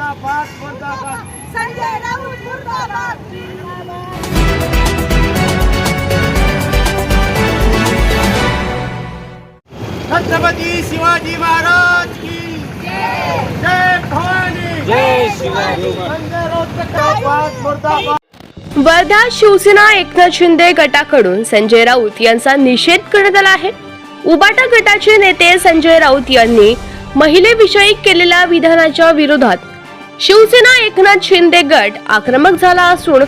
मुर्दाबाद मुर्दाबाद. संजय राऊत मुर्दाबाद. छत्रपती शिवाजी महाराज की जय. भवानी. जय शिवाजी संजय राऊत मुर्दाबाद मुर्दाबाद. वर्धा शिवसेना एकनाथ शिंदे गटाकडून संजय राऊत यांचा निषेध करण्यात आला आहे. उबाटा गटाचे नेते संजय राऊत यांनी महिलेविषयी केलेल्या विधानाच्या विरोधात शिवसेना एकनाथ शिंदे गट आक्रमक झाला असून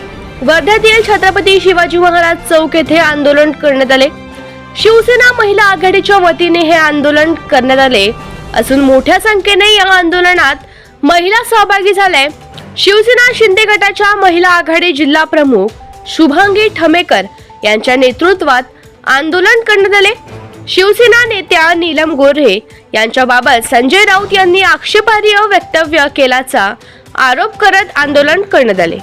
वर्ध्यातील छत्रपती शिवाजी महाराज चौक येथे आंदोलन करण्यात आले. शिवसेना महिला आघाडीच्या वतीने हे आंदोलन करण्यात आले असून मोठ्या संख्येने या आंदोलनात महिला सहभागी झाल्या. शिवसेना शिंदे गटाच्या महिला आघाडी जिल्हा प्रमुख शुभांगी ठमेकर यांच्या नेतृत्वात आंदोलन करण्यात आले. शिवसेना नेत्या नीलम गोऱ्हे यांच्याबाबत संजय राऊत यांनी आक्षेपार्ह वक्तव्य केल्याचा आरोप करत आंदोलन करण्यात आले.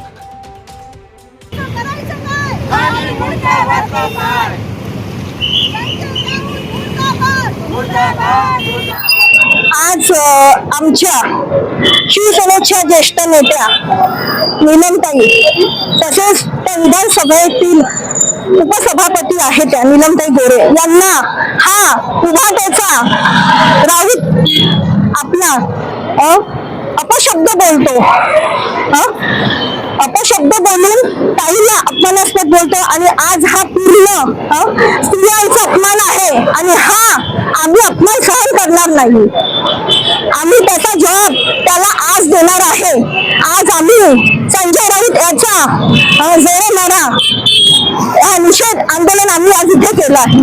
आज आमच्या शिवसेनेच्या ज्येष्ठ नेत्या नीलमताई तसेच त्या विधानसभेतील उपसभापती आहेत त्या नीलमताई गोरे. यांना हा उभाट्याचा राऊत आपला अपशब्द बोलतो. अपशब्द बोलून ताईला अपमानास्पद बोलतो. आणि आज हा पूर्ण अपमान आहे. आणि हा आम्ही अपमान सहन करणार नाही. आम्ही त्याचा जॉब त्याला आज देणार आहे. आज आम्ही संजय राऊत याचा अ, मारा हा निषेध आंदोलन आम्ही आज इथे केलं आहे.